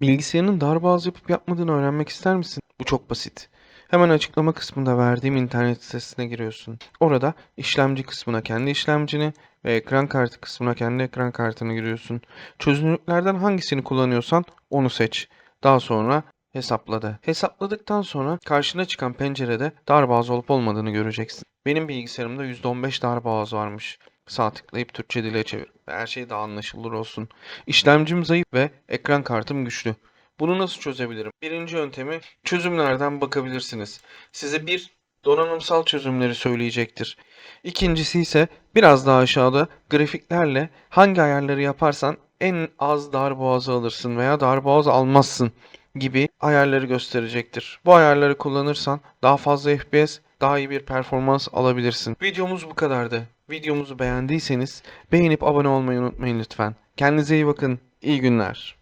Bilgisayarının darboğaz yapıp yapmadığını öğrenmek ister misin? Bu çok basit. Hemen açıklama kısmında verdiğim internet sitesine giriyorsun. Orada işlemci kısmına kendi işlemcini ve ekran kartı kısmına kendi ekran kartını giriyorsun. Çözünürlüklerden hangisini kullanıyorsan onu seç. Daha sonra hesapla de. Hesapladıktan sonra karşına çıkan pencerede darboğaz olup olmadığını göreceksin. Benim bilgisayarımda %15 darboğaz varmış. Sağ tıklayıp Türkçe dile çevir. Her şey daha anlaşılır olsun. İşlemcim zayıf ve ekran kartım güçlü. Bunu nasıl çözebilirim? Birinci yöntemi çözümlerden bakabilirsiniz. Size bir donanımsal çözümleri söyleyecektir. İkincisi ise biraz daha aşağıda grafiklerle hangi ayarları yaparsan en az darboğazı alırsın veya darboğaz almazsın gibi ayarları gösterecektir. Bu ayarları kullanırsan daha fazla FPS, daha iyi bir performans alabilirsin. Videomuz bu kadardı. Videomuzu beğendiyseniz beğenip abone olmayı unutmayın lütfen. Kendinize iyi bakın. İyi günler.